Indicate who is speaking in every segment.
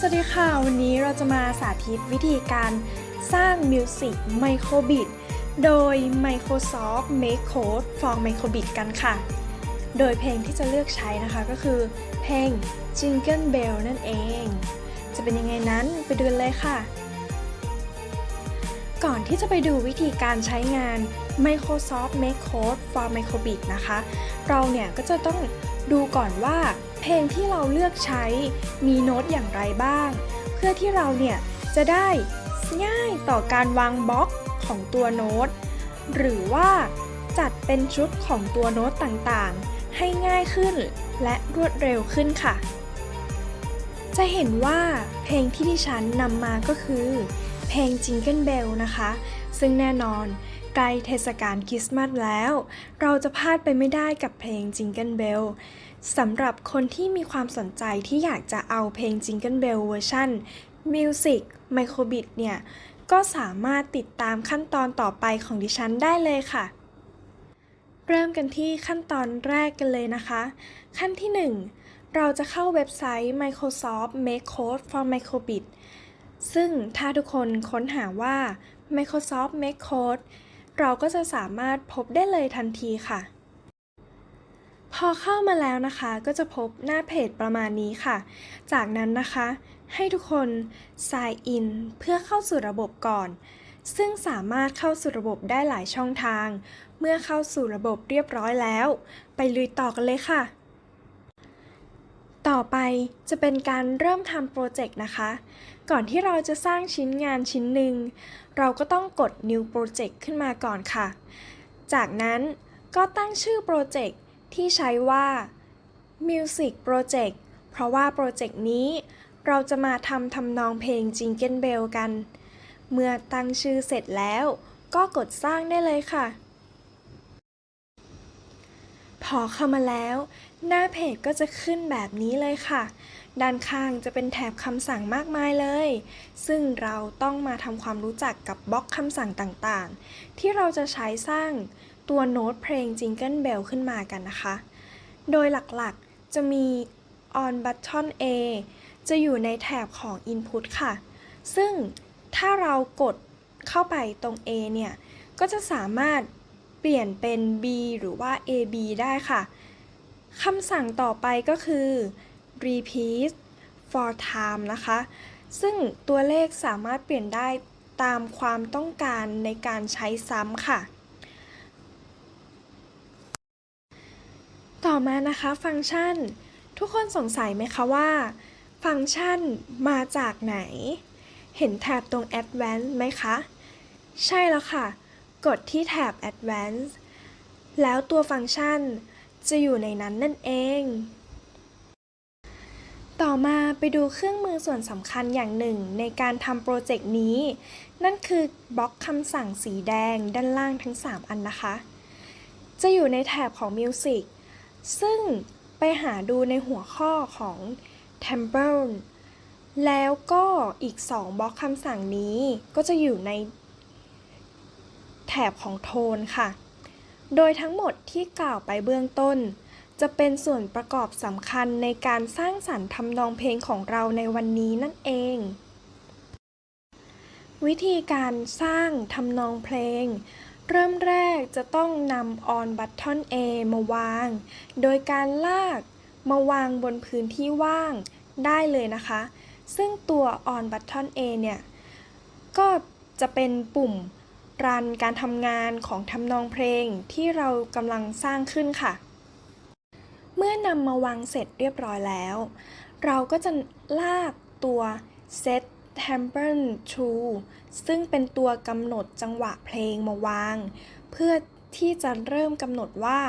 Speaker 1: สวัสดีค่ะ วันนี้เราจะมาสาธิตวิธีการสร้าง Music Microbit โดย Microsoft Make Code for Microbit กันค่ะ โดยเพลงที่จะเลือกใช้นะคะก็คือเพลง Jingle Bell นั่นเอง จะเป็นยังไงนั้นไปดูเลยค่ะ ก่อนที่จะไปดูวิธีการใช้งาน Microsoft Make Code for Microbit นะคะ เราเนี่ยก็จะต้อง ดูก่อนว่าเพลงที่เราเลือกใช้มีโน้ตอย่างไรบ้าง เพื่อที่เราเนี่ยจะได้ง่ายต่อการวางบล็อกของตัวโน้ต หรือว่าจัดเป็นชุดของตัวโน้ตต่างๆ ให้ง่ายขึ้นและรวดเร็วขึ้นค่ะ จะเห็นว่าเพลงที่ดิฉันนำมาก็คือ เพลง Jingle Bell นะคะ ซึ่งแน่นอน ใกล้เทศกาลคริสต์มาสแล้ว เราจะพลาดไปไม่ได้กับเพลง Jingle Bell สำหรับคนที่มีความสนใจที่อยากจะเอาเพลง Jingle Bell เวอร์ชัน Music Microbit เนี่ย ก็สามารถติดตามขั้นตอนต่อไปของดิฉันได้เลยค่ะ เริ่มกันที่ขั้นตอนแรกกันเลยนะคะ ขั้นที่ 1 เราจะเข้าเว็บไซต์ Microsoft Make Code for Microbit ซึ่งถ้าทุกคนค้นหาว่า Microsoft Make Code เราก็จะสามารถพบได้เลยทันทีค่ะ พอเข้ามาแล้วนะคะก็จะพบหน้าเพจประมาณนี้ค่ะ จากนั้นนะคะ ให้ทุกคน sign in เพื่อเข้าสู่ระบบก่อน ซึ่งสามารถเข้าสู่ระบบได้หลายช่องทาง เมื่อเข้าสู่ระบบเรียบร้อยแล้ว ไปลุยต่อกันเลยค่ะ ต่อไปจะเป็นการเริ่มทำโปรเจกต์นะคะ ก่อนที่เราจะสร้างชิ้นงานชิ้นหนึ่ง เราก็ต้องกด New Project ขึ้นมาก่อนค่ะ จากนั้นก็ตั้งชื่อโปรเจกต์ที่ใช้ว่า Music Project เพราะว่าโปรเจกต์นี้ เราจะมาทำทำนองเพลง Jingle Bell กัน เมื่อตั้งชื่อเสร็จแล้ว ก็กดสร้างได้เลยค่ะ พอเข้ามาแล้ว หน้าเพจก็จะขึ้นแบบนี้เลยค่ะ ด้านข้างจะเป็นแถบคำสั่งมากมายเลย ซึ่งเราต้องมาทำความรู้จักกับบล็อกคำสั่งต่างๆ ที่เราจะใช้สร้างตัวโน้ตเพลง Jingle Bell ขึ้นมากันนะคะ โดยหลักๆจะมี on button A จะอยู่ในแถบของ input ค่ะ ซึ่งถ้าเรากดเข้าไปตรง A เนี่ย ก็จะสามารถเปลี่ยนเป็น B หรือว่า AB ได้ค่ะ คำสั่งต่อไปก็คือ repeat for time นะคะ ซึ่งตัวเลขสามารถเปลี่ยนได้ตามความต้องการในการใช้ซ้ำค่ะ ต่อมานะคะฟังก์ชัน ทุกคนสงสัยไหมคะว่า ฟังก์ชันมาจากไหน เห็นแถบตรง advanced ไหมคะ ใช่แล้วค่ะ กดที่แถบ advanced แล้วตัวฟังก์ชัน จะอยู่ในนั้นนั่นเอง ต่อมาไปดูเครื่องมือส่วนสำคัญอย่างหนึ่งในการทำโปรเจกต์นี้ นั่นคือบล็อกคำสั่งสีแดงด้านล่างทั้ง 3 อันนะคะ จะอยู่ในแถบของ Music ซึ่งไปหาดูในหัวข้อของ Temple แล้วก็อีก 2บล็อกคำสั่งนี้ก็จะอยู่ในแถบของโทนค่ะ โดยทั้งหมดที่กล่าวไปเบื้องต้น จะเป็นส่วนประกอบสำคัญในการสร้างสรรค์ทำนองเพลงของเราในวันนี้นั่นเอง วิธีการสร้างทำนองเพลง เริ่มแรกจะต้องนำ on button A มาวาง โดยการลากมาวางบนพื้นที่ว่างได้เลยนะคะ ซึ่งตัว on button A เนี่ย ก็จะเป็นปุ่ม รันการทำงานของทำนองเพลงที่เรากำลังสร้างขึ้นค่ะ เมื่อนำมาวางเสร็จเรียบร้อยแล้ว เราก็จะลากตัว set tempo to ซึ่งเป็นตัวกำหนดจังหวะเพลงมาวาง เพื่อที่จะเริ่มกำหนดว่า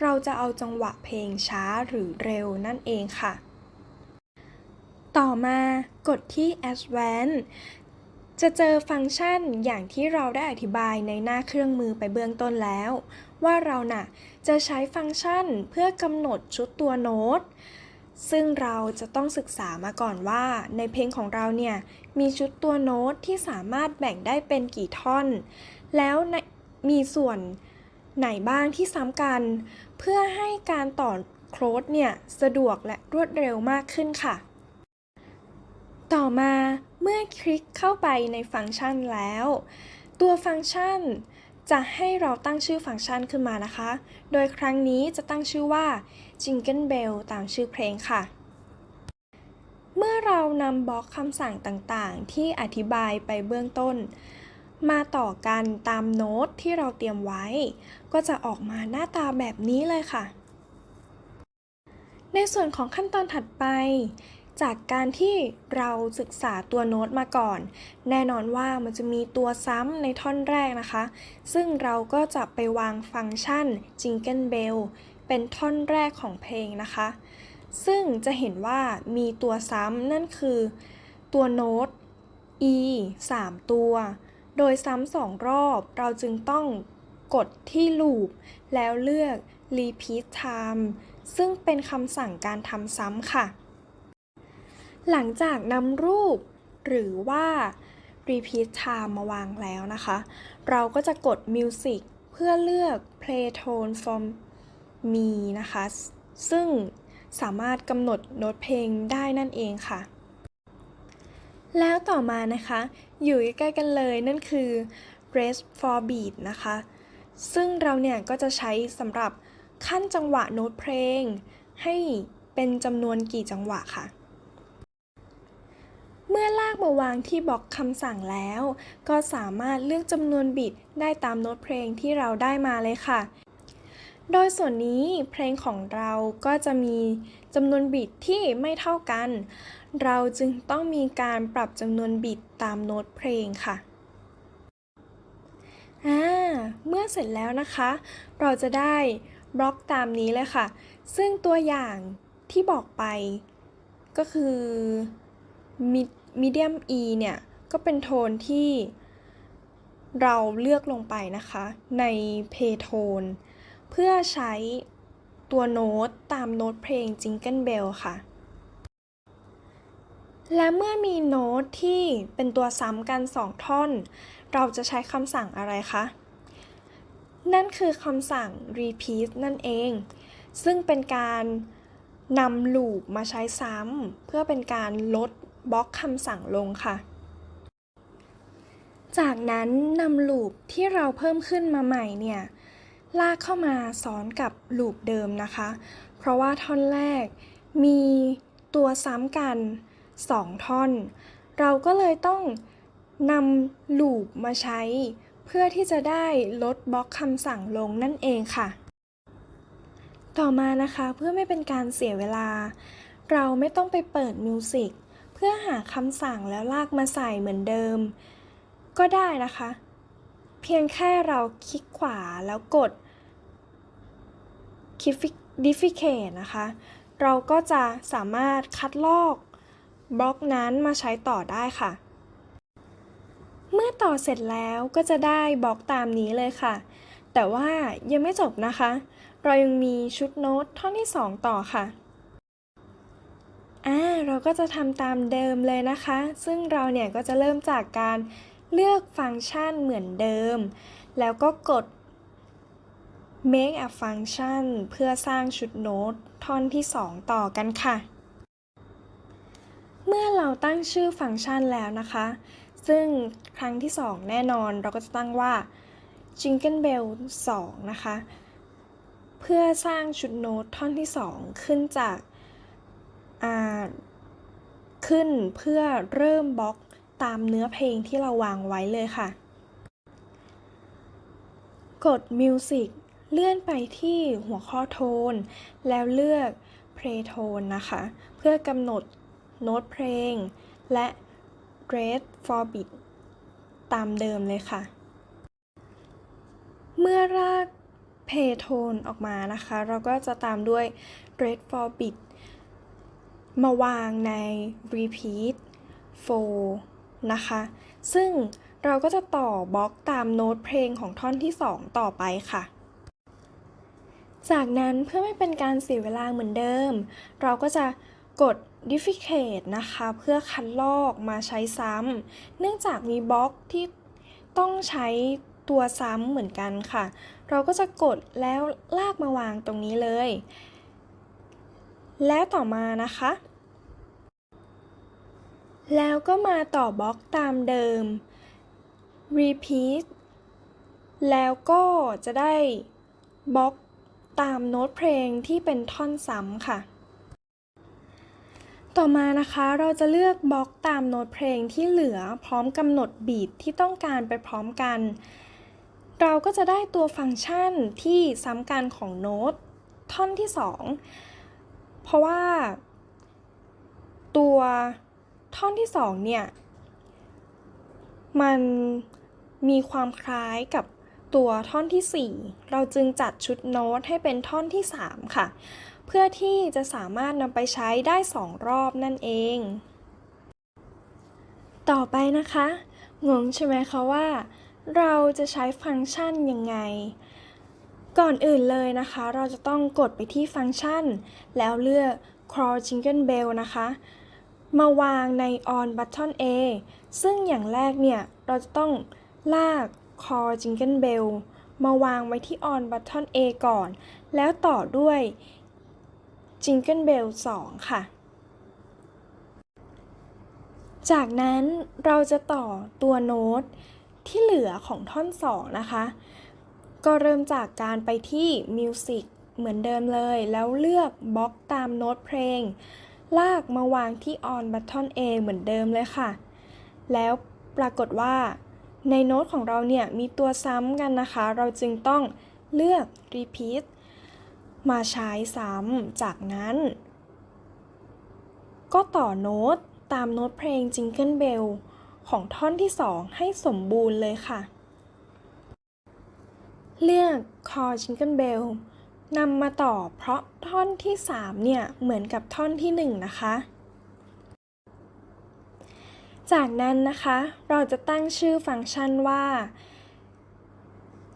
Speaker 1: เราจะเอาจังหวะเพลงช้าหรือเร็วนั่นเองค่ะ ต่อมากดที่ advanced จะเจอฟังก์ชันอย่างที่เราได้อธิบายในหน้าเครื่องมือไปเบื้องต้นแล้ว ว่าเราน่ะจะใช้ฟังก์ชันเพื่อกำหนดชุดตัวโน้ต ซึ่งเราจะต้องศึกษามาก่อนว่าในเพลงของเราเนี่ยมีชุดตัวโน้ตที่สามารถแบ่งได้เป็นกี่ท่อน แล้วมีส่วนไหนบ้างที่ซ้ำกัน เพื่อให้การต่อโค้ดเนี่ยสะดวกและรวดเร็วมากขึ้นค่ะ ต่อมาเมื่อคลิกเข้าไปในฟังก์ชันแล้ว ตัวฟังก์ชันจะให้เราตั้งชื่อฟังก์ชันขึ้นมานะคะ โดยครั้งนี้จะตั้งชื่อว่า Jingle Bell ตามชื่อเพลงค่ะ เมื่อเรานำบล็อกคำสั่งต่างๆ ที่อธิบายไปเบื้องต้น มาต่อกันตามโน้ตที่เราเตรียมไว้ ก็จะออกมาหน้าตาแบบนี้เลยค่ะ ในส่วนของขั้นตอนถัดไป จากการที่เราศึกษาตัวโน้ตมาก่อน แน่นอนว่ามันจะมีตัวซ้ำในท่อนแรกนะคะ ซึ่งเราก็จะไปวางฟังก์ชัน Jingle Bell เป็นท่อนแรกของเพลงนะคะ ซึ่งจะเห็นว่ามีตัวซ้ำนั่นคือ ตัวโน้ต E 3 ตัว โดยซ้ำสองรอบเราจึงต้องกดที่ loop แล้วเลือก repeat time ซึ่งเป็นคำสั่งการทำซ้ำค่ะ หลังจากนำรูป หรือว่า repeat time มาวางแล้วนะคะ เราก็จะกด music เพื่อเลือก play tone from me นะคะ ซึ่งสามารถกำหนดโน้ตเพลงได้นั่นเองค่ะ แล้วต่อมานะคะ อยู่ใกล้ๆกันเลยนั่นคือ rest for beat นะคะ ซึ่งเราเนี่ยก็จะใช้สำหรับขั้นจังหวะโน้ตเพลง ให้เป็นจำนวนกี่จังหวะค่ะ เมื่อลากมาวางที่บล็อกคำสั่งแล้ว ก็สามารถเลือกจำนวนบิตได้ตามโน้ตเพลงที่เราได้มาเลยค่ะ โดยส่วนนี้เพลงของเราก็จะมีจำนวนบิตที่ไม่เท่ากัน เราจึงต้องมีการปรับจำนวนบิตตามโน้ตเพลงค่ะอ่าเมื่อเสร็จแล้วนะคะ เราจะได้บล็อกตามนี้เลยค่ะ ซึ่งตัวอย่างที่บอกไปก็คือ mid medium E เนี่ย ก็เป็นโทนที่เราเลือกลงไปนะคะ ใน play t o n เพื่อใช้ตัวโน้ตตามโน้ตเพลง Jingle Bell ค่ะ และเมื่อมีโน้ตที่เป็นตัวซ้ำกัน 2 ท่อน เราจะใช้คำสั่งอะไรคะ นั่นคือคำสั่ง repeat นั่นเอง ซึ่งเป็นการนำลูปมาใช้ซ้ำเพื่อเป็นการลด บล็อกคำสั่งลงค่ะ จากนั้นนำลูปที่เราเพิ่มขึ้นมาใหม่เนี่ยลากเข้ามาซ้อนกับลูปเดิมนะคะ เพราะว่าท่อนแรกมีตัวซ้ำกัน 2 ท่อน เราก็เลยต้องนำลูปมาใช้ เพื่อที่จะได้ลดบล็อกคำสั่งลงนั่นเองค่ะ ต่อมานะคะเพื่อไม่เป็นการเสียเวลา เราไม่ต้องไปเปิดมิวสิก พื่อหาคำสั่งแล้วลากมาใส่เหมือนเดิม ก็ได้นะคะ เพียงแค่เราคลิกขวาแล้วกดคลิก difficate นะคะ เราก็จะสามารถคัดลอกบล็อกนั้นมาใช้ต่อได้ค่ะ เมื่อต่อเสร็จแล้วก็จะได้บล็อกตามนี้เลยค่ะ แต่ว่ายังไม่จบนะคะ เรายังมีชุดโน้ตท่อนที่ 2 ต่อค่ะ เราก็จะทำตามเดิมเลยนะคะ ซึ่งเราเนี่ยก็จะเริ่มจากการเลือกฟังก์ชันเหมือนเดิม แล้วก็กด make a function เพื่อสร้างชุดโน้ตท่อนที่ 2 ต่อกันค่ะ เมื่อเราตั้งชื่อฟังก์ชันแล้วนะคะ ซึ่งครั้งที่ 2 แน่นอนเราก็จะตั้งว่า Jingle Bell 2 นะคะ เพื่อสร้างชุดโน้ตท่อนที่ 2 ขึ้นจาก ขึ้นเพื่อเริ่มบล็อกตามเนื้อเพลงที่เราวางไว้เลยค่ะ กด Music เลื่อนไปที่หัวข้อโทน แล้วเลือก Play Tone นะคะ เพื่อกำหนดโน้ตเพลง และ Rate for Beat ตามเดิมเลยค่ะ เมื่อราก Play Tone ออกมานะคะ เราก็จะตามด้วย Rate for Beat มาวางใน Repeat 4 นะคะ ซึ่งเราก็จะต่อบล็อกตามโน้ตเพลงของท่อนที่ 2 ต่อไปค่ะ จากนั้นเพื่อไม่เป็นการเสียเวลาเหมือนเดิม เราก็จะกด Duplicate นะคะ เพื่อคัดลอกมาใช้ซ้ำ เนื่องจากมีบล็อกที่ต้องใช้ตัวซ้ำเหมือนกันค่ะ เราก็จะกดแล้วลากมาวางตรงนี้เลย แล้วต่อมานะคะ แล้วก็มาต่อบล็อกตามเดิม repeat แล้วก็จะได้บล็อกตามโน้ตเพลงที่เป็นท่อนซ้ำค่ะ ต่อมานะคะเราจะเลือกบล็อกตามโน้ตเพลงที่เหลือพร้อมกำหนดบีทที่ต้องการไปพร้อมกัน เราก็จะได้ตัวฟังก์ชันที่ซ้ำกันของโน้ตท่อนที่ 2 เพราะว่า ตัวท่อนที่2เนี่ย มันมีความคล้ายกับตัวท่อนที่ 4 เราจึงจัดชุดโน้ตให้เป็นท่อนที่ 3 ค่ะ เพื่อที่จะสามารถนำไปใช้ได้ 2 รอบนั่นเอง ต่อไปนะคะ งงใช่ไหมคะว่า เราจะใช้ฟังก์ชันยังไง ก่อนอื่นเลยนะคะ เราจะต้องกดไปที่ฟังก์ชัน แล้วเลือก crawl jingle bell นะคะ มาวางใน on button A ซึ่งอย่างแรกเนี่ย เราจะต้องลาก crawl jingle bell มาวางไว้ที่ on button A ก่อน แล้วต่อด้วย jingle bell 2 ค่ะ จากนั้นเราจะต่อตัวโน้ตที่เหลือของท่อน 2 นะคะ ก็เริ่มจากการไปที่ Music เหมือนเดิมเลย แล้วเลือกบล็อกตามโน้ตเพลง ลากมาวางที่ On Button A เหมือนเดิมเลยค่ะ แล้วปรากฏว่า ในโน้ตของเราเนี่ยมีตัวซ้ำกันนะคะ เราจึงต้องเลือก Repeat มาใช้ซ้ำ จากนั้น ก็ต่อโน้ตตามโน้ตเพลง Jingle Bell ของท่อนที่ 2 ให้สมบูรณ์เลยค่ะ เลือก Call Jingle Bell นำมาต่อเพราะท่อนที่ 3 เนี่ย เหมือนกับท่อนที่ 1 นะคะ จากนั้นนะคะ เราจะตั้งชื่อฟังก์ชันว่า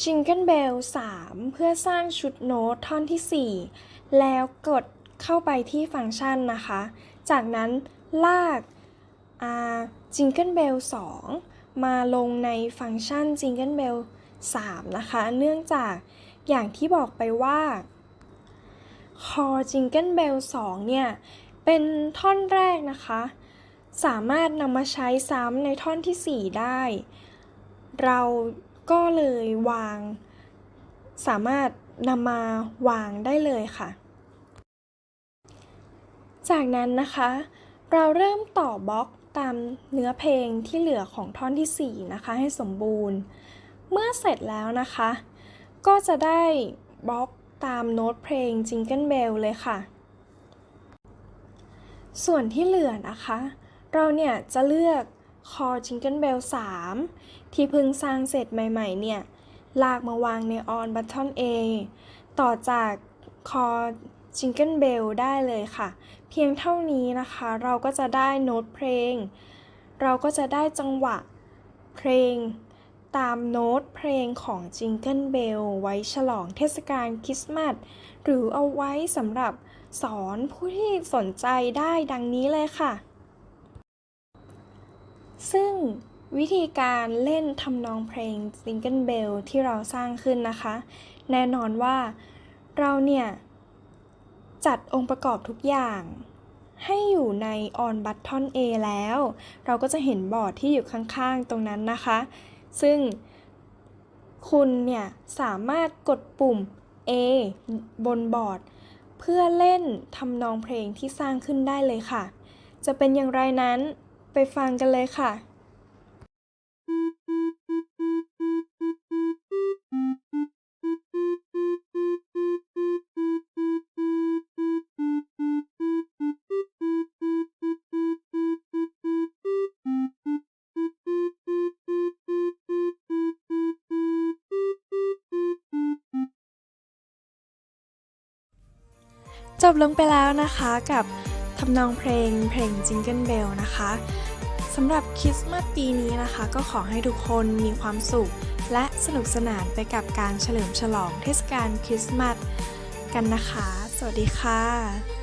Speaker 1: Jingle Bell 3 เพื่อสร้างชุดโน้ตท่อนที่ 4 แล้วกดเข้าไปที่ฟังก์ชันนะคะ จากนั้นลาก Jingle Bell 2 มาลงในฟังก์ชัน Jingle Bell 3 นะคะ เนื่องจากอย่างที่บอกไปว่า Core Jingle Bell 2เนี่ย เป็นท่อนแรกนะคะ สามารถนำมาใช้ซ้ำในท่อนที่ 4 ได้ เราก็เลยวาง สามารถนำมาวางได้เลยค่ะ จากนั้นนะคะ เราเริ่มต่อบล็อกตามเนื้อเพลงที่เหลือของท่อนที่ 4 นะคะ ให้สมบูรณ์ เมื่อเสร็จแล้วนะคะ ก็จะได้บล็อกตามโน้ตเพลง Jingle Bell เลยค่ะ ส่วนที่เหลือนะคะ เราเนี่ยจะเลือก Core Jingle Bell 3ที่เพิ่งสร้างเสร็จใหม่ๆ เนี่ย ลากมาวางใน On Button A ต่อจาก Core Jingle Bell ได้เลยค่ะ เพียงเท่านี้นะคะ เราก็จะได้โน้ตเพลง เราก็จะได้จังหวะเพลง ตามโน้ตเพลงของ Jingle Bell ไว้ฉลองเทศกาลคริสต์มาสหรือเอาไว้สำหรับสอนผู้ที่สนใจได้ดังนี้เลยค่ะ ซึ่งวิธีการเล่นทำนองเพลง Jingle Bell ที่เราสร้างขึ้นนะคะ แน่นอนว่าเราเนี่ย จัดองค์ประกอบทุกอย่างให้อยู่ใน on button A แล้ว เราก็จะเห็นบอร์ดที่อยู่ข้างๆ ตรงนั้นนะคะ ซึ่งคุณเนี่ยสามารถกดปุ่ม A บนบอร์ด เพื่อเล่นทำนองเพลงที่สร้างขึ้นได้เลยค่ะ จะเป็นอย่างไรนั้นไปฟังกันเลยค่ะ จบลงไปแล้วนะคะกับทำนองเพลงเพลง Jingle Bell นะคะสำหรับคริสต์มาสปีนี้นะคะ ก็ขอให้ทุกคนมีความสุข และสนุกสนานไปกับการเฉลิมฉลองเทศกาลคริสต์มาสกันนะคะ สวัสดีค่ะ